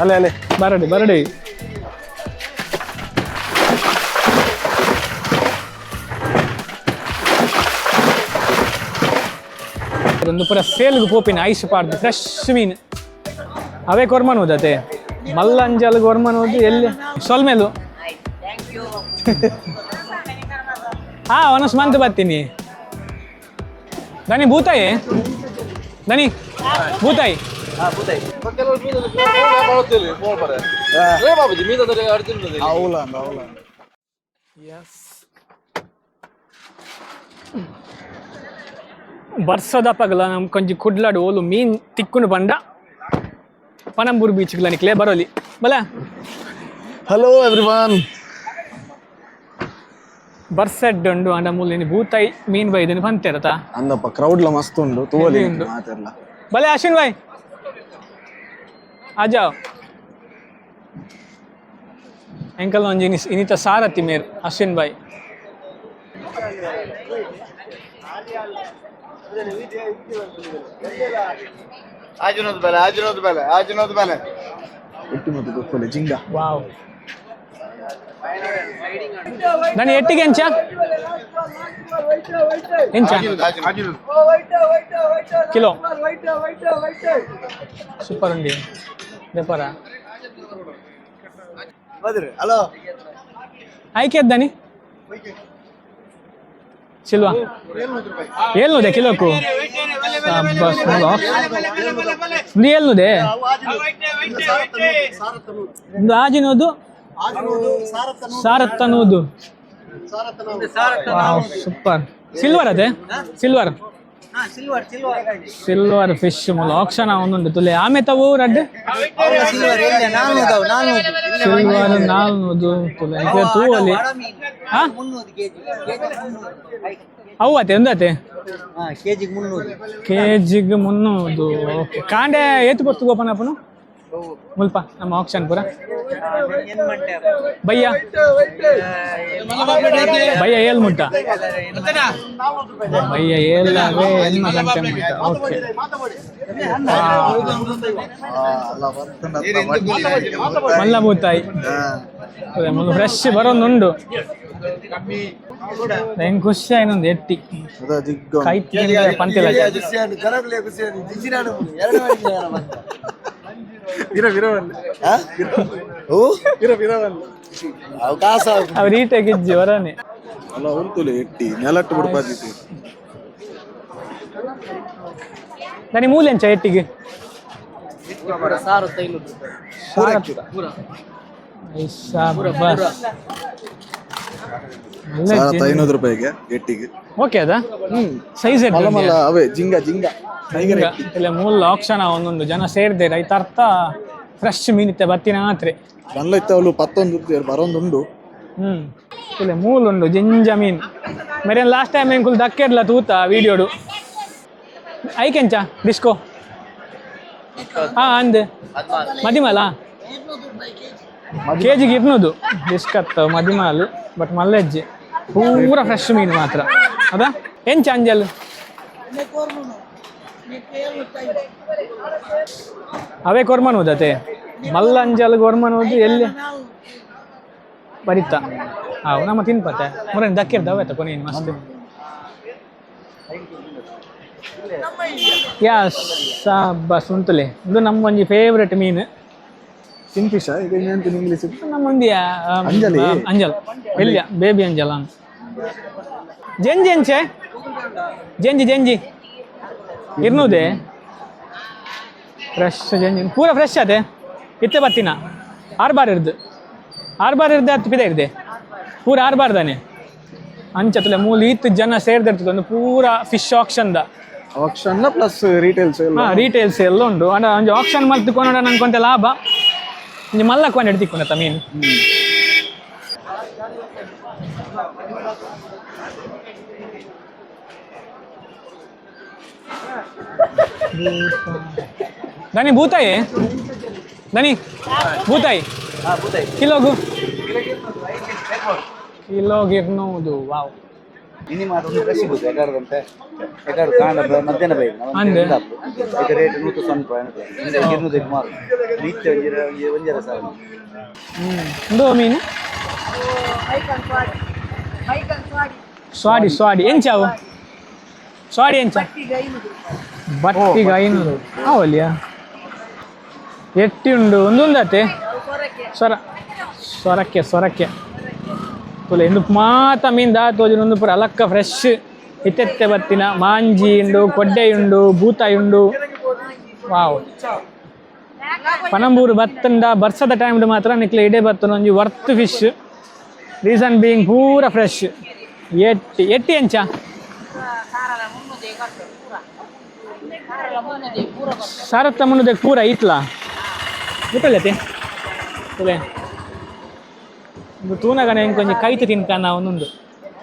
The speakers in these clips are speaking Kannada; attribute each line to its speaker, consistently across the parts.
Speaker 1: ಅಲ್ಲೇ ಅಲ್ಲೇ. ಬರಡಿ ಬರಡಿ. ಒಂದು ಪೂರ ಸೇಲ್ಗೆ ಪೋಪಿನ ಐಸ್ ಪಾಡ್ದು ಫ್ರೆಶ್ ಮೀನು. ಅವೇ ಕೊರ್ಮನೋದತೆ ಮಲ್ಲಂಜಲ್ ಹೋದ್ ಎಲ್ಲಿ? ಸೊಲ್ಮೇಲು ಹಾ ಒನಸ್ ಮಂತ್ ಬರ್ತೀನಿ. ದನಿ, ಭೂತಾಯಿ? ದನಿ, ಭೂತಾಯಿ. ಬರ್ಸದ ಪಗಲ ನಮ್ ಕೊಂಚ ಕುಡ್ಲಾಡು ಓಲು ಮೀನ್ ತಿಕ್ಕುಂಡು ಬಂಡ ಪನಂಬೂರು ಬೀಚ್ಗೆ ನಿಕ್ಲೆ ಬರೋಲಿ. ಬಲ.
Speaker 2: ಹಲೋ ಎವ್ರಿವನ್
Speaker 1: ಬರ್ಸೆಡ್ ಉಂಡು ಅಂಡ ಮೂಲ ಭೂತಾಯಿ ಮೀನ್ ಬೈ ಇದನ್ನು ಪಂತೆರತ
Speaker 2: ಅಂದಪ್ಪ ಕ್ರೌಡ್ ಲ ಮಸ್ತ್ ಉಂಡು ತೋಲಿ
Speaker 1: ಉಂಡು.
Speaker 2: ಮಾತೆಲ್ಲ
Speaker 1: ಬಲೆ ಅಶ್ವಿನ್ ಬಾಯ್ ಆಜಾವ್ ಎಂಕಲ್ ಒಂಜಿ ಇನಿತ ಸಾರಥಿ ಮೇರ್ ಅಶ್ವಿನ್ ಬಾಯ್
Speaker 3: ಆಜುನದ ಬೆಲೆ ಆಜುನದ ಬೆಲೆ ಆಜುನದ ಬೆಲೆ.
Speaker 2: ಎಟ್ಟು ಮತ್ತು ಜಿಂಗ.
Speaker 1: ವಾವ್. ನಾನು ಎಟ್ಟಿಗೆ ಎಂಚ ಎಂಚ ಕಿಲೋ. ಸೂಪರ್ ಅಂಡಿ ವ್ಯಾಪಾರ.
Speaker 3: ಹಲೋ.
Speaker 1: ಆಯ್ಕೆ ಎದ್ದಾನಿ ಸಿಲ್ವಾ ಏಳ್ನೂದೆ ಕಿಲೋಕು ಏಳ್ನೂದೆ ಆಜಿನೋದು ಸಾರತ್ತನೋದು ಸೂಪರ್. ಸಿಲ್ವರ್ ಅದೇ? ಸಿಲ್ವರ್ ಸಿಲ್ವರ್ ಫಿಶ್ ಮೂಲ. ಆಕ್ಷನ್ ಒಂದುಂಡು ತುಲೆ. ಆಮೆ ತವು ರಡ್ಡ್ ಸಿಲ್ವರ್ ನಾಲ್ನೂದು ತುಲೆ. ಈಗ ತೂವಲಿ ಹಾ? ಅವು ಅತೆ ಒಂದತೆ
Speaker 3: ಕೆಜಿಗೆ ಮುನ್ನೂರು.
Speaker 1: ಕೆಜಿಗೆ ಮುನ್ನೂದು ಓಕೆ. ಕಾಂಡೆ ಏತು ಬರ್ತು ಗೋಪನಪ್ಪನು ಮುಲ್ಪ ನಮ್ಮ ಆಕ್ಷನ್ ಪೂರ. ಬಯ್ಯ ಏಳಾಗೆ ಎನ್ನ ಗಂಟೆ ಮುಟ್ಟ ಓಕೆ. ಮಲ್ಲ ಬೂತಾಯಿ ಅದೇ ಮುಳ್ಳು ಫ್ರೆಶ್ ಬರೋದುಂಡು ಹೆಂಗ್ ಖುಷಿ ಆಯ್ನೊಂದು ಎಟ್ಟಿ. ಕೈ ಪಂತಿಲ್ಲ
Speaker 2: ವಿರ ವಿರ
Speaker 3: ಅವಕಾಶ.
Speaker 1: ಅವ್ರು ಈಟಾಗಿ ಇಜ್ಜಿ ವರಾನೆ.
Speaker 2: ಅಲ್ಲ ಎಟ್ಟಿ ನೆಲಟ್ಟು
Speaker 1: ನನಗೆ ಮೂಲೆ ಅಂಚ
Speaker 2: ಎಟ್ಟಿಗೆ. ಐನೂರು ರೂಪಾಯಿಗೆ
Speaker 1: ಓಕೆ ಅದಾ? ಸೈಜ್ ಇಲ್ಲ ಆಕ್ಷನ ಒಂದೊಂದು ಜನ ಸೇರಿದೆ ರೈತ ಅರ್ಥ ಫ್ರೆಶ್ ಮೀನ್ ಇತ್ತೆ ಬತ್ತಿನ
Speaker 2: ಆತ್ರೆ ನನ್ನ ಪತ್ತೊಂದು ಇರ್ತೀವಿ ಬರೋಂದುಂಡು
Speaker 1: ಹ್ಮ್. ಇಲ್ಲ ಮೂಲುಂಡು ಜಿಂಜ ಮೀನ್. ಮೇರೆ ಲಾಸ್ಟ್ ಟೈಮ್ ಎಂಕುಲ್ ದಕ್ಕೆಡ್ಲ ತೂತ ವೀಡಿಯೋಡು ಐಕೆಂಚ ಡಿಸ್ಕೋ ಹಾ ಅಂದ್. ಮದಿಮಲ? ಕೆಜಿಗೆ ಇರ್ನೋದು. ಇರ್ನೂದು ಡಿಸ್ಕತ್ತ ಮದಿಮಾಲ್ ಬಟ್ ಮಲ್ಲೆಜ್ಜೆ. ಪೂರ ಫ್ರೆಶ್ ಮೀನ್ ಮಾತ್ರ. ಅದಾ? ಎಂಚ ಅಂಜಲ್ ಅವೇ ಕೊರ್ಮನೋದತೆ ಮಲ್ಲಂಜಲ್ ಕೊರ್ಮನೋದು ಎಲ್ಲಿ? ಬರಿತ. ಹಾವು ನಮ್ಮ ತಿನ್ಪತ್ತೆ. ಮುರನ್ ದಕ್ಕಿರ್ದ ಅವತ್ತ ಕೊನೆ ಮಸ್ತ್. ಯಾ ಬಸ್ ಉಂಟುಲೆ ಇದು ನಮ್ಮ ಒಂಜಿ ಫೇವ್ರೆಟ್ ಮೀನು
Speaker 2: ಕಿಂಗ್ ಫಿಶ್ ಈಗ ಏನಂತ ಇಂಗ್ಲೀಷ್
Speaker 1: ನಮ್ಮಂದಿಯ
Speaker 2: ಅಂಜಲಿ?
Speaker 1: ಅಂಜಲ್. ಎಲ್ಲಿಯ? ಬೇಬಿ ಅಂಜಲ್ ಜಂಜಿ ಎಂಚೆ ಜೆಂಜಿ ಜಂಜಿ. ಇರ್ನುದೆ. ಫ್ರೆಶ್ ಜಂಜಿ ಪೂರ ಫ್ರೆಶ್ ಅದೇ ಇತ್ತೆ ಬತ್ತಿನ ಆರು ಬಾರ್ ಇರ್ದು. ಆರು ಬಾರ್ ಇರ್ದೆ ಹತ್ತು ಪಿದೆ ಇರ್ದೆ. ಪೂರ ಆರು ಬಾರ್ ತಾನೆ ಅಂಚತಲೆ ಮೂಲ ಇತ್ತು ಜನ ಸೇರ್ದಿರ್ತದೆ ಒಂದು ಪೂರ ಫಿಶ್ ಆಕ್ಷನ್ದ
Speaker 2: ಆಕ್ಷನ್ ಪ್ಲಸ್ ರೀಟೇಲ್ ಸೇಲ್
Speaker 1: ಹಾಂ ರೀಟೇಲ್ ಸೇಲ್ ಉಂಟು. ಅಂದ್ರೆ ಆಕ್ಷನ್ ಮಲ್ತು ಕೊನೋಡ ನಂಗೆ ಲಾಭ. ನಿಮ್ಮ ಮಲ್ಲ ಕೊಂಡು ಹಿಡ್ತಿಕ್ಕೊಂಡ ಮೀನು. ದನಿ ಭೂತಾಯಿ. ದನಿ ಭೂತಾಯಿ. ಕಿಲೋಗು ಕಿಲೋಗೆ ಇರ್ನೂದು ವಾವ್.
Speaker 3: ಒಂದು ಫ್ರೆಶ್ ಸಿಗುತ್ತೆ ಕಸಿ ಗಂಟೆ ಎಗಾರು ಕಾಂಡ ಬ- ಮಧ್ಯಾಹ್ನ ಬೈ
Speaker 1: ಅಂದೆ?
Speaker 3: ಇದು ರೇಟ್ ನೂತು ಸ್ವಲ್ಪ ಹಿಂದೆ ಇರ್ನೂದು ಮಾರು ನಿತ್ಯ ಒಂಜಿ ಒಂಜಿ- ಒಂಜರ ಸಾವಿರ
Speaker 1: ಹ್ಮ್. ಇಂದು ಮೀನು? ಸ್ವಾಡಿ. ಸ್ವಾಡಿ. ಎಂಚಾವು ಸ್ವಾಡಿ ಎಂಚ ಬಟ್ಟಿಗೆ ಐನೂರು ಅವಲಿಯ ಎಟ್ಟಿ ಉಂಡು? ಒಂದು ಉಂದತೆ ಸ್ವರ ಸ್ವರಕ್ಕೆ ಸ್ವರಕ್ಕೆ ತುಲೆ ಇಂದು ಮಾತ ಮೀನ್ ದಾತೋಜಿ ಒಂದು ಪೂರ. ಅಲಕ್ಕ ಫ್ರೆಶ್ ಇತ್ತೆತ್ತೆ ಬತ್ತಿನ. ಮಾಂಜಿ ಉಂಡು ಕೊಡ್ಡೆ ಉಂಡು ಭೂತಾಯಿ ಉಂಡು. ವಾವ್. ಪನಂಬೂರು ಬತ್ತಂಡ ಬರ್ಸದ ಟೈಮ್ ಮಾತ್ರ ನಿಕ್ಲೆ ಇಡೇ ಬತ್ತನ ಒಂಜಿ ವರ್ತ್ ಫಿಶ್ ರೀಸನ್ ಬೀಯಿಂಗ್ ಪೂರ ಫ್ರೆಶ್ ಎಟ್ಟಿ ಎಟ್ಟಿ ಎಂಚ ಸಾರತ್ತ ಮುನ್ನದೆ ಪೂರ ಇತ್ಲ ಗೊತ್ತಲ್ಲತೆ ತುಲೆ ಒಂದು ತೂನಗನ ಹೆಂಗೆ ಕೊಂಚ ಕೈತು ತಿನ್ಕ ನಾವು ಒಂದೊಂದು.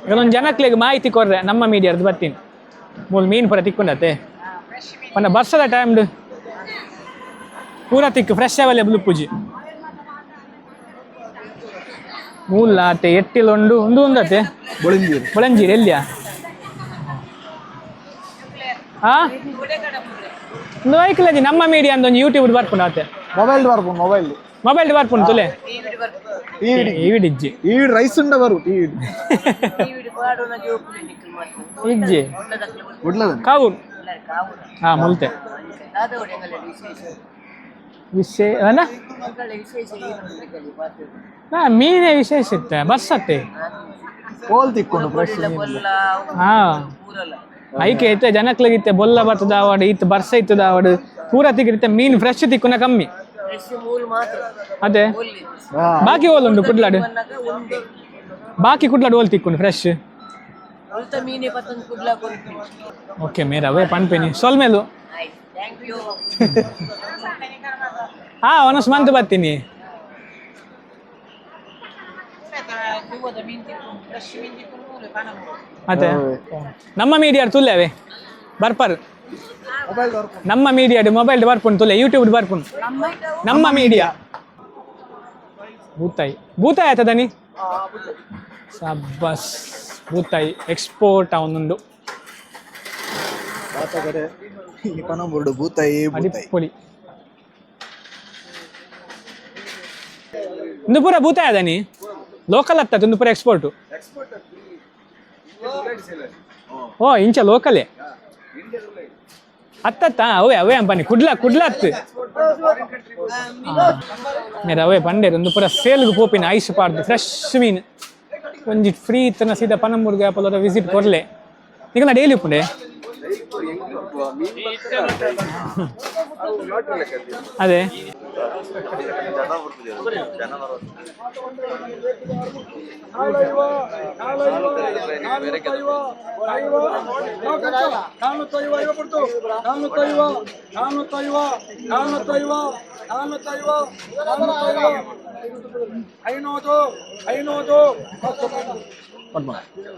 Speaker 1: ಇದೊಂದು ಜನಕ್ಲೆಗ್ ಮಾಹಿತಿ ಕೊಡ್ರೆ ನಮ್ಮ ಮೀಡಿಯಾರ್ದು ಬರ್ತೀನಿ. ಮೂಲ ಮೀನು ಪೂರ ತಿಕ್ಕೊಂಡತೆ ಪನ್ನ ಬರ್ಸದ ಟೈಮ್ಡು ಪೂರ ತಿಕ್ಕು ಫ್ರೆಶ್ ಅವೈಲೇಬಲ್ ಉಪ್ಪುಜಿ ಮೂಲ ಆತೆ ಎಟ್ಟಿಲೊಂಡು ಒಂದು ಒಂದತೆ
Speaker 2: ಬೊಳಿಂಜೀರು.
Speaker 1: ಬೊಳಂಜೀರಿ ಎಲ್ಲಿಯಾ? ವೈಕಲಜಿ ನಮ್ಮ ಮೀಡಿಯಾ ಅಂತ ಒಂದು ಯೂಟ್ಯೂಬ್ ಬರ್ಕೊಂಡು ಆತೆ.
Speaker 2: ಮೊಬೈಲ್ ಬರ್ಬೋದು ಮೊಬೈಲ್
Speaker 1: ಮೊಬೈಲ್ ಬರ್ಕೊಂಡು ತುಲೆ?
Speaker 2: ಟಿವಿ
Speaker 1: ಈವಿಡಿಜ್ಜಿ
Speaker 2: ಈ ರೈಸ್ ಉಂಡ ಬರು ಟಿವಿ
Speaker 1: ಇಜ್ಜಿ ಹಾ ಮುಲ್ತೆ. ವಿಶೇ ಅಲ್ಲ ಹಾ ಮೀನೇ ವಿಶೇಷ ಇತ್ತೆ ಬಸ್ಸತ್ತೆ
Speaker 2: ಕೋಲ್ ತಿಕ್ಕೊಂಡು ಫ್ರೆಶ್
Speaker 1: ಹಾ. ಐಕೆ ಐತೆ ಜನಕ್ಲಗಿತ್ತೆ ಬೊಲ್ಲ ಬರ್ತದ ಆವಡ್ ಇತ್ ಬರ್ಸ ಇತ್ತದ ಆವಡ್. ಪೂರ ತಿಕ್ಕಿರುತ್ತೆ ಮೀನ್ ಫ್ರೆಶ್ ತಿಕ್ಕುನ ಕಮ್ಮಿ. ಅದೇ. ಬಾಕಿ ಓಲ್ ಉಂಡು ಕುಡ್ಲಾಡು ಬಾಕಿ ಕುಡ್ಲಾಡು ಓಲ್ ತಿಕ್ಕುಂಡು ಫ್ರೆಶ್ ಓಕೆ ಮೇರ ಅವೇ
Speaker 4: ಯು
Speaker 1: ಹಾ ಒನಸ್ ಮಂತ್ ಬರ್ತೀನಿ. ಅದೇ ನಮ್ಮ ಮೀಡಿಯಾಡ್ ತುಲ್ಲೇವೆ ಬರ್ಪರ್. ನಮ್ಮ ಮೀಡಿಯಾಡ್ ಮೊಬೈಲ್ ಬರ್ಪುಂಡು ತುಲೆ ಯೂಟ್ಯೂಬ್ ಬರ್ಪುಂಡು ನಮ್ಮ ಮೀಡಿಯಾ ಭೂತಾಯಿ. ಭೂತಾಯಿ ಆಯ್ತದನಿ ಸಬ್ಬಸ್ ಭೂತಾಯಿ ಎಕ್ಸ್ಪೋರ್ಟ್ ಅವನೊಂದು.
Speaker 2: ಪೂರ ಭೂತಾಯಿ ಈ ನೀ ಭೂತಾಯಿ
Speaker 1: ಲೋಕಲ್ ಆಗ್ತದೆ ಒಂದು ಪೂರ ಎಕ್ಸ್ಪೋರ್ಟು ಓ ಇಂಚ ಲೋಕಲೇ ಅತ್ತತ್ತ ಅವೇ ಅವೇ ಬನ್ನಿ ಕುಡ್ಲ ಕುಡ್ಲ ಹತ್ತು. ಮೇರೆ ಅವೇ ಪಂಡೇರು ಒಂದು ಪೂರ ಸೇಲ್ಗೆ ಪೋಪಿನ ಐಸ್ ಪಾಡ್ದು ಫ್ರೆಶ್ ಮೀನು. ಒಂಜಿ ಫ್ರೀ ಇತ್ತನ ಸೀದಾ ಪನಂಬೂರ್ಗೆ ಆಪಲ್ಲ ವಿಸಿಟ್ ಕೊರ್ಲೆ ಈಗ ಡೈಲಿ ಉಪ್ಪುಂಡೆ. ಅದೇ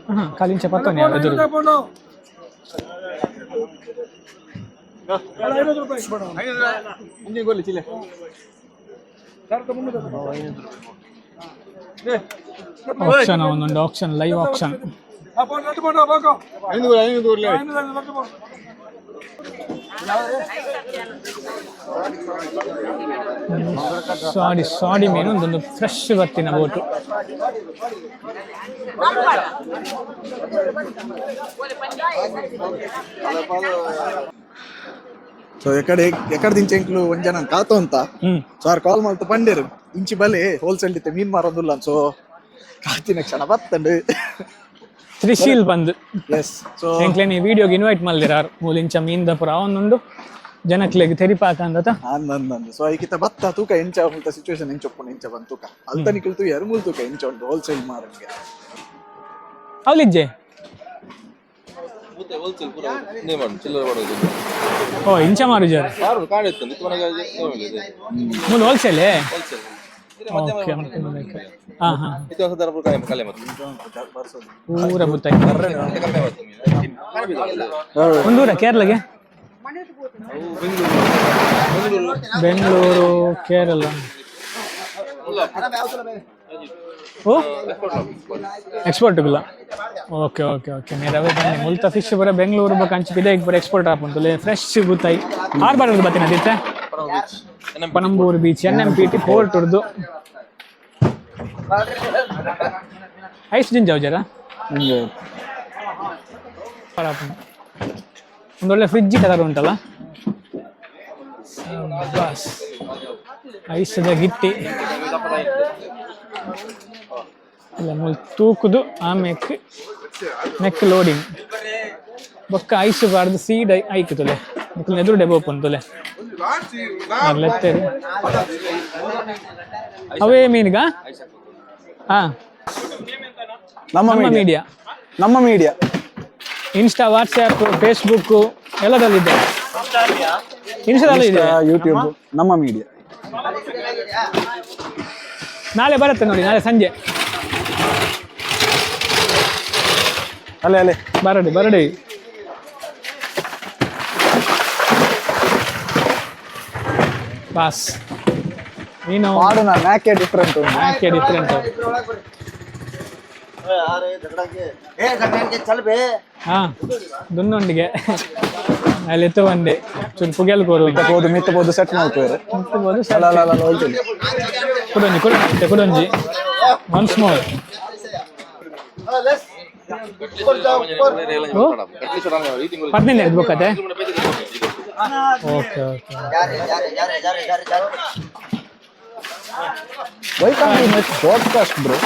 Speaker 1: ಹಾ ಕಾಲಿಂಚ ಪತ್ತೊಂದು ಯಾವ ಎದುರು ಆಕ್ಷನ್ ಒಂದೊಂದು ಆಕ್ಷನ್ ಲೈವ್ ಆಕ್ಷನ್
Speaker 2: ಐನೂರು ಐನೂರು
Speaker 1: ಸಾಡಿ ಸಾಡಿ ಮೀನು ಒಂದೊಂದು ಫ್ರೆಶ್ ಬತ್ತಿನ ಬೋಟು
Speaker 2: ಸೊ ಎಕಡೆ ಎಕಡೆ ದಿಂಚ ಎಂಕ್ಲು ಒಂದ್ ಜನ ಕಾತು ಅಂತ
Speaker 1: ಹ್ಮ್
Speaker 2: ಸಾರ್ ಕಾಲ್ ಮಾಡ್ತು ಪಂಡೇರು ಇಂಚಿ ಬಲೆ ಹೋಲ್ಸೇಲ್ ಇತ್ತೆ ಮೀನ್ ಮಾರೋದಿಲ್ಲ ಸೊ ಕಾತಿನ ಕ್ಷಣ ಬತ್ತಂಡು
Speaker 1: ತ್ರಿಶೀಲ್ ಬಂದು.
Speaker 2: ಎಸ್ ಸೊ
Speaker 1: ಎಂಕ್ಲೇನಿ ವಿಡಿಯೋಗೆ ಇನ್ವೈಟ್ ಮಲ್ದಿರಾರು ಮೂಲಿಂಚ ಮೀನ್ದ ಪುರ ಅವನೊಂದು. ಜನಕ್ಲೆಗ್ ತೆರಿಪಾಕ ಅಂದತ.
Speaker 2: ನಂದು ಸೊ ಈಕಿತ ಬತ್ತ ತೂಕ ಎಂಚ ಮುಂತ ಸಿಚುವೇಶನ್ ಎಂಚ ಒಪ್ಪು ಎಂಚ ಬಂದು ತೂಕ. ಅಲ್ತ ನಿಕಲ್ತು ಎರಮೂಲ್ ಮೂಲ್ ತೂಕ ಎಂಚ ಉಂಟು ಹೋಲ್ಸೇಲ್ ಮಾರಂಗೆ
Speaker 1: ಅವಲಿಜ್ಜೆ
Speaker 5: ಮತ್ತೆ ಹೋಲ್ಸೇಲ್ ಪೂರ ನೇ ಮಾಡು ಚಿಲ್ಲರೆ ಮಾಡೋದು
Speaker 1: ಓ ಇಂಚ ಮಾರುಜಾರು ಮೂಲ ಹೋಲ್ಸೇಲೇ
Speaker 5: ಹೋಲ್ಸೇಲ್
Speaker 1: ಪೂರ. ಒಂದೂರ ಕೇರಳಗೆ? ಬೆಂಗಳೂರು ಕೇರಳ. ಓ? ಎಕ್ಸ್ಪೋರ್ಟ್ಗುಲ್ಲ ಓಕೆ ಓಕೆ ಓಕೆ ನೀರವೇ ಬನ್ನಿ. ಮುಲ್ತ ಫಿಶ್ ಬರ ಬೆಂಗಳೂರು ಬಕ್ಕ ಬರೆ ಬಿದೆ ಬರ ಎಕ್ಸ್ಪೋರ್ಟ್ ಆಪುಂಟು ಫ್ರೆಶ್ ಗೊತ್ತಾಯಿ ಬಾರ್ಡರ್ ಬರ್ತೀನಿ ಅದಿತ್ತೆ Panambur beach N M P T port Urdu ice ಜಿಂಜಾವ್ ಜರ ಒಂದೊಳ್ಳೆ ಫ್ರಿಜ್ ಕಲರ್ ಉಂಟಲ್ಲ? ಬಾಸ್ ಐಸದ ಗಿಟ್ಟಿ ಇಲ್ಲ ಮುಲ್ ತೂಕುದು ಆಮೇಲೆ ನೆಕ್ ಲೋಡಿಂಗ್ ಬೊಕ್ಕ ಐಸ್ ಬಾರ್ದ ಸೀಡ್ ಐಕ್ ತೊಲೆ ಬೊಕ್ಕ ಎದುರು ಡೆಬ್ ಓಪನ್ ತೊಲೆ ಅವೇ ಮೀನ್ಗ? ಹಾ.
Speaker 2: ನಮ್ಮ ಮೀಡಿಯಾ ನಮ್ಮ ಮೀಡಿಯಾ
Speaker 1: ಇನ್ಸ್ಟಾ ವಾಟ್ಸ್ಆ್ಯಪ್ ಫೇಸ್ಬುಕ್ ಎಲ್ಲದಲ್ಲಿದೆ. ಇನ್ಸ್ಟಾದಲ್ಲಿ ಇದೆ
Speaker 2: ಯೂಟ್ಯೂಬ್ ನಮ್ಮ ಮೀಡಿಯಾ
Speaker 1: ನಾಳೆ ಬರುತ್ತೆ ನೋಡಿ ನಾಳೆ ಸಂಜೆ.
Speaker 2: ಅಲ್ಲೇ ಅಲ್ಲೇ.
Speaker 1: ಬರಡಿ ಬರಡಿ. ಬಾಸ್. ನೀನು
Speaker 2: ಮಾಡು ನಾ ಮ್ಯಾಕೆ ಡಿಫ್ರೆಂಟ್ ಉಂಟು.
Speaker 1: ಯಾಕೆ ಡಿಫ್ರೆಂಟ್ ಹಾ ದುನ್ನೊಂದಿಗೆ ಅಲ್ಲಿ ಎತ್ತು ಬಂದೆ ಚೂರು ಪುಗೆಲ್ ಕೋರು
Speaker 2: ಹೋದು ಮಿತ್ತ ಹೋದು ಸೆಟ್ ಮಾಡ್ತಾರೆ ಅಲ್ಲ ಅಲ್ಲ ಹೋಗ್ತೀನಿ
Speaker 1: ಕುಡೊಂಜಿ ಕುಡೊಂಜಿ ಕುಡೊಂಜಿ ಒನ್ಸ್ ಮೋರ್
Speaker 5: ಈ ತಿಂಗಳು
Speaker 1: ಪದ್ನೈದು ಎದ್ದು ಬುಕ್ಕತೆ okay okay
Speaker 2: why can you make podcast bro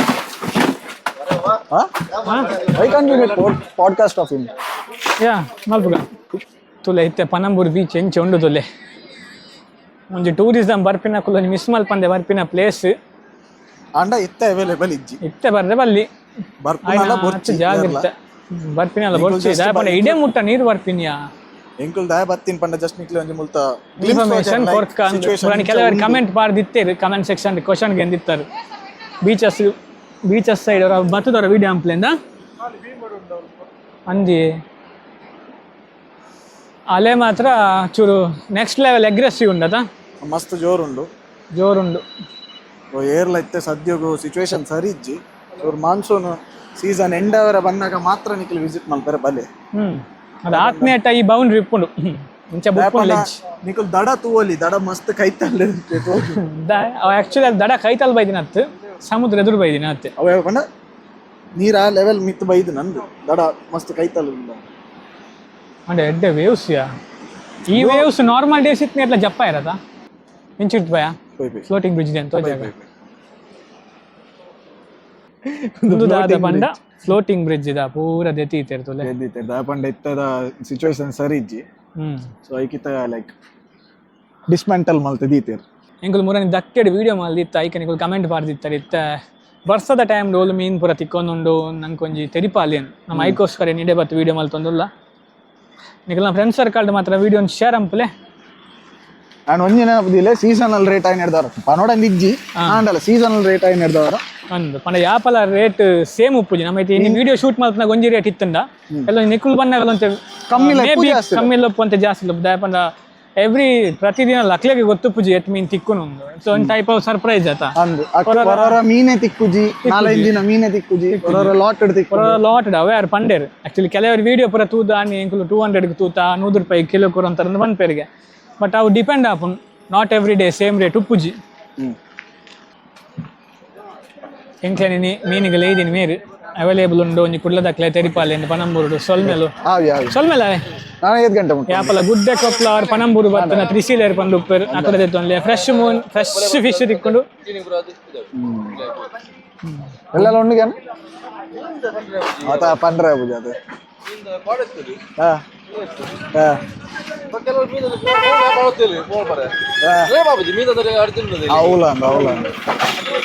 Speaker 2: why can you make podcast of ಇನ್
Speaker 1: ಯಾ ಮಲ್ಪುಗ ತುಲೆ ಇತ್ತೆ ಪನಂಬೂರು ಬೀಚ್ ಎಂಚೆ ಉಂಡು ತುಲೆ ಒಂಜಿ ಟೂರಿಸಂ ಬರ್ಪಿನ ಕುಲ್ಲ ಮಿಸ್ ಮಲ್ಪಂದೆ ಬರ್ಪಿನ ಪ್ಲೇಸ್
Speaker 2: ಅಂಡ ಇತ್ತ ಅವೈಲೇಬಲ್ ಇಜ್ಜಿ
Speaker 1: ಇತ್ತೆ ಬರ್ದೆ ಬಲ್ಲಿ
Speaker 2: ಬರ್ಪುನಲ್ಲ ಜಾಗ
Speaker 1: ಜಾಗ್ರತೆ. ಬರ್ಪಿನಲ್ಲ ಬರ್ಚಿ ಇಡೇ ಮುಟ್ಟ ನೀರು ಬರ್ಪಿನ್ಯಾ
Speaker 2: ಎಂಕುಲ್ ದಾಯ ಬತ್ತಿನ ಪಂಡ ಜಸ್ಟ್ ನಿಕ್ಲಿ ಒಂಜಿ ಮುಲ್ತ
Speaker 1: ಇನ್ಫಾರ್ಮೇಶನ್ ಕೊರ್ಕ ಪುರಾಣಿ ಕೆಲವರು ಕಮೆಂಟ್ ಪಾಡ್ದಿತ್ತೇರು ಕಮೆಂಟ್ ಸೆಕ್ಷನ್ ಕ್ವಶನ್ಗೆ ಎಂದಿತ್ತಾರೆ. ಬೀಚಸ್ ಬೀಚಸ್ ಸೈಡ್ ಅವರ ಬತ್ತದವರ ವಿಡಿಯೋ ಅಂಪ್ಲಿಂದ ಅಂದಿ. ಅಲೆ ಮಾತ್ರ ಚೂರು ನೆಕ್ಸ್ಟ್ ಲೆವೆಲ್ ಅಗ್ರೆಸಿವ್ ಉಂಡದ
Speaker 2: ಮಸ್ತ್ ಜೋರುಂಡು.
Speaker 1: ಜೋರುಂಡು.
Speaker 2: ಏರ್ಲ ಇತ್ತೆ ಸದ್ಯಗು ಸಿಚುವೇಶನ್ ಸರಿ ಇಜ್ಜಿ. ಇವ್ರು ಮಾನ್ಸೂನ್ ಸೀಸನ್ ಎಂಡ್ ಅವರ ಬಂದಾಗ ಮಾತ್ರ ನಿಖಿಲ್ ವಿಸಿಟ್ ಮಾಡ್ತಾರೆ ಬಲೆ.
Speaker 1: ಹ್ಮ್. ಅದು ಆತ್ಮೀಯಟ ಈ ಬೌಂಡ್ರಿ ಇಪ್ಪುಂಡು ಮುಂಚೆ
Speaker 2: ನಿಖಿಲ್ ದಡ ತೂವಲಿ ದಡ ಮಸ್ತ್ ಕೈತಲ್ಲಿ
Speaker 1: ಆಕ್ಚುಲಿ ಅದು ದಡ ಕೈತಲ್ ಬೈದಿನ ಅತ್ತು. ಸಮುದ್ರ ಎದುರು ಬೈದಿನ ಅತ್ತೆ.
Speaker 2: ಅವ ಪಂಡ ನೀರ ಲೆವೆಲ್ ಮಿತ್ ಬೈದು ನಂದು. ದಡ ಮಸ್ತ್
Speaker 1: ಕೈತಲ್ ಅಂಡ್ ಎಡ್ಡೆ ವೇವ್ಸ್ ಯಾ? ಈ ವೇವ್ಸ್ ನಾರ್ಮಲ್ ಡೇಸ್ ಇತ್ತು ಎಟ್ಲ
Speaker 2: ಜಪ್ಪ ಇರತ್ತಾ
Speaker 1: ಮಿಂಚಿಟ್ ಬಯ ಫ್ಲೋಟಿಂಗ್ ಬ್ರಿಡ್ಜ್ ಅಂತ ದಾದ ಪಂಡ ಫ್ಲೋಟಿಂಗ್ ಬ್ರಿಡ್ಜ್ ದ ಪೂರ ದೆತಿ ತುಲೆ
Speaker 2: ಎದ್ದಿತ್ತೆ ದ ಪಂಡ ಇತ್ತದ ಸಿಚುವೇಶನ್ ಸರಿ ಇಜ್ಜಿ
Speaker 1: ಹ್ಮ್.
Speaker 2: ಸೊ ಐಕಿತ ಲೈಕ್ ಡಿಸ್ಮೆಂಟಲ್ ಮಲ್ತ ದೀತೇರ್
Speaker 1: ಎಂಕುಲು ಮುರನಿ ದಕ್ಕೆಡ್ ವಿಡಿಯೋ ಮಲ್ದಿತ್ತ ಐಕೆ ನಿಕುಲು ಕಮೆಂಟ್ ಪಾಡ್ದಿತ್ತಾರೆ ಇತ್ತ. ವರ್ಷದ ಟೈಮ್ ಡೋಲು ಮೀನ್ ಪೂರ ತಿಕ್ಕೊಂದುಂಡು ನಂಕೊಂಜಿ ಒಂಜಿ ತೆರಿಪಾಲೇನು ನಮ್ಮ ಐಕೋಸ್ಕರ ನಿಡೆ ಬತ್ತು ವಿಡಿಯೋ ಮಲ್ತೊಂದುಲ್ಲ ನಿಕಲ್ ನಮ್ಮ ಫ್ರೆಂಡ್ಸ್ ಸರ್ಕಲ್ಡ್ ಮಾತ್ರ ವಿಡಿಯೋನ್ ಶೇರ್ ಅಂಪಲೆ
Speaker 2: ನಾನು ಒಂದಿನ ಬದಿಲೆ ಸೀಸನಲ್ ರೇಟ್ ಆಗಿ ನಡೆದವರು. ಪನೋಡ ನಿಜ್ಜಿ ಆಂಡಲ್ಲ ಸೀಸನಲ್ ರೇಟ್ ಆಗಿ ನಡೆದವರು.
Speaker 1: ಅಂದು ಪಂಡ ಯಾಪಲ ರೇಟ್ ಸೇಮ್ ಉಪ್ಪುಜಿ. ನಮ್ಮ ಐತಿ ವಿಡಿಯೋ ಶೂಟ್ ಮಾಡ್ತಾಗ ಒಂಜಿ ರೇಟ್ ಇತ್ತಂಡ ಎಲ್ಲ ನಿಕ್ಕುಲ್ ಬಂದಾಗಲಂತೆ
Speaker 2: ಕಮ್ಮಿ
Speaker 1: ಕಮ್ಮಿ ಲಪ್ಪು ಅಂತ ಜಾಸ್ತಿ ಲೊಪ್ಪು ದಾಯಪಂಡ ಎವ್ರಿ ಪ್ರತಿದಿನ ಲಕ್ಲೆಗೆ ಗೊತ್ತುಪ್ಪುಜಿ ಎತ್ ಮೀನ್ ತಿಕ್ಕುನು ಸೊ ಒಂದು ಟೈಪ್ ಆಫ್ ಸರ್ಪ್ರೈಸ್ ಆತ.
Speaker 2: ಅಂದು ಮೀನೆ ತಿಕ್ಕುಜಿ ನಾಲೈದು ದಿನ ಮೀನೆ ತಿಕ್ಕುಜಿ ಲಾಟ್
Speaker 1: ಲಾಟ್ ಅವೆ ಯಾರು ಪಂಡೇರು. ಆಕ್ಚುಲಿ ಕೆಲವರು ವಿಡಿಯೋ ಪೂರ ತೂದ ಆನಿ ಎಂಕುಲು ಟೂ ಹಂಡ್ರೆಡ್ಗೆ ತೂತ ನೂರು ರೂಪಾಯಿ ಕಿಲೋ ಕೂರ ಅಂತಾರೆ ಒಂದು ಪೇರಿಗೆ. ಬಟ್ ಅವು depend ಆಪುನ್ not every day same rate ಉಪ್ಪುಜಿ ಎಂಕ್ಲೆನಿ ಮೀನಿಗೆ ಲೇದಿನ ಮೇರು ಅವೈಲೇಬಲ್ ಉಂಡು ಒಂಜಿ ಕುಡ್ಲದಕ್ಲೆ ತೆರಿಪಾಲೆ ಪನಂಬೂರು ಸೊಲ್ಮೆಲು. ಸೊಲ್ಮೆಲ? ಯಾಪಲ ಗುಡ್ಡೆ ಕೊಪ್ಪಲ ಅವ್ರ ಪನಂಬೂರು ಬರ್ತನ ತ್ರಿಶೀಲೇರ್ ಪಂಡು ಉಪ್ಪೇರು ಅಕಡೆ ತೆತ್ತೊಂಡ್ಲೆ ಫ್ರೆಶ್ ಮೂನ್ ಫ್ರೆಶ್ ಫಿಶ್ ತಿಕ್ಕೊಂಡು.
Speaker 2: ಎಲ್ಲ ಆತ ಪಂಡ್ರೆ ಹಾ. ಹಾ.
Speaker 5: ಕೆಲವರು ಮೀನು ಮಾಡುತ್ತೇವೆ ಫೋನ್ ಪರ.
Speaker 2: ಹಾ.
Speaker 5: ಏ ಬಾಬುಜಿ ಮೀನು ಅದ್ರ ಅಡ್ತಿರ್ತದೆ
Speaker 2: ಅವಲ ಅಂದ ಅವಲ ಅಂದ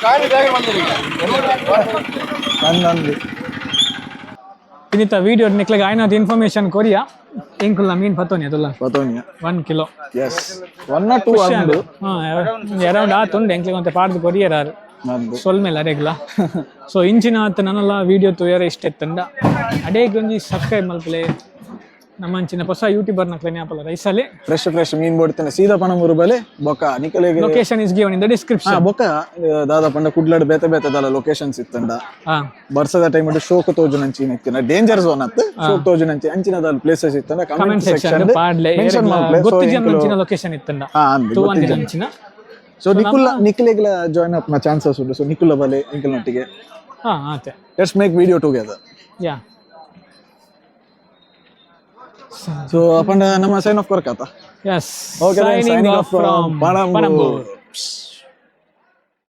Speaker 5: ಕಾಡಿ ಬ್ಯಾಗ್ ಬಂದಿರಿ
Speaker 2: ನಂದು
Speaker 1: ಇನ್ನಿತ ವಿಡಿಯೋ ನಿಕ್ಲೆಗೆ ಆಯ್ನಾದ ಇನ್ಫಾರ್ಮೇಶನ್ ಕೊರಿಯಾ? ಎಂಕುಲ್ಲ ಮೀನ್ ಪತ್ತೋನಿ ಅದುಲ್ಲ.
Speaker 2: ಪತೋನಿಯ
Speaker 1: one kilo
Speaker 2: S one two ಅಂದು
Speaker 1: ಅರೌಂಡ್ ಆತುಂಡು ಎಂಕ್ಲೆಗೆ ಒಂತೆ ಪಾಡ್ದು ಕೊರಿಯರ್ ಆರು.
Speaker 2: ನಂದು.
Speaker 1: ಸೊಲ್ಮೇಲೆ ಅರೆಗ್ಲ. ಸೊ ಇಂಚಿನ ಆತ ನನ್ನಲ್ಲ ವಿಡಿಯೋ ತೋಯರ ಇಷ್ಟ ಎತ್ತಂಡ ಅಡೇಗೆ ಒಂಜಿ ಸಬ್ಸ್ಕ್ರೈಬ್ ಮಲ್ಪಲೆ. ನಮ್ಮಂಚಿನ ಹೊಸ ಯೂಟ್ಯೂಬರ್ ನಕ್ಲೆ ರೈಸ್ ರೈಸಲ್ಲಿ
Speaker 2: ಫ್ರೆಶ್ ಫ್ರೆಶ್ ಮೀನ್ ಬೋಡ್ತೇನೆ ಸೀದಾ ಪಣಮೂರು ಬಲೆ ಬೊಕ್ಕ ನಿಕಲೆಗೆ
Speaker 1: location is given in the
Speaker 2: ah
Speaker 1: description
Speaker 2: ಬೊಕ್ಕ ದಾದ ಪಂಡ ಕುಡ್ಲಡ್ ಬೇತೆ ಬೇತೆ ದಾಲ ಲೊಕೇಶನ್ಸ್ ಇತ್ತಂಡ.
Speaker 1: ಹಾ.
Speaker 2: ಬರ್ಸದ ಟೈಮ್ ಶೋಕ್ ತೋಜು ನಂಚಿನ ಇತ್ತಿನ ಡೇಂಜರ್ ಝೋನ್ ಅತ್ತ. ಶೋಕ್ ತೋಜು ನಂಚಿ ಅಂಚಿನದ ಪ್ಲೇಸಸ್ ಇತ್ತಂಡ.
Speaker 1: ಕಮೆಂಟ್ ಸೆಕ್ಷನ್ ಪಾಡ್ಲೆ
Speaker 2: ಮೆನ್ಷನ್
Speaker 1: ಗೊತ್ತು ನಂಚಿನ ಲೊಕೇಶನ್ ಇತ್ತಂಡ?
Speaker 2: ಆ ಅಂದ್
Speaker 1: ಅಂಚಿನ?
Speaker 2: ಸೊ ನಿಕುಲ್ಲ ನಿಖಿಲೆಗ್ಲ ಜಾಯ್ನ್ ಅಪ್ ಮಾ ಚಾನ್ಸಸ್ ಉಂಟು. ಸೊ ನಿಕುಲ್ಲ ಬಲೆ ಇಂಕಲ್ನೊಟ್ಟಿಗೆ
Speaker 1: ಹಾ ಆತೆ
Speaker 2: let's make video together
Speaker 1: yeah
Speaker 2: So, apa nama sign off kata?
Speaker 1: Yes.
Speaker 2: Okay,
Speaker 1: signing,
Speaker 2: signing
Speaker 1: off,
Speaker 2: off from Panambu.
Speaker 1: Panambu.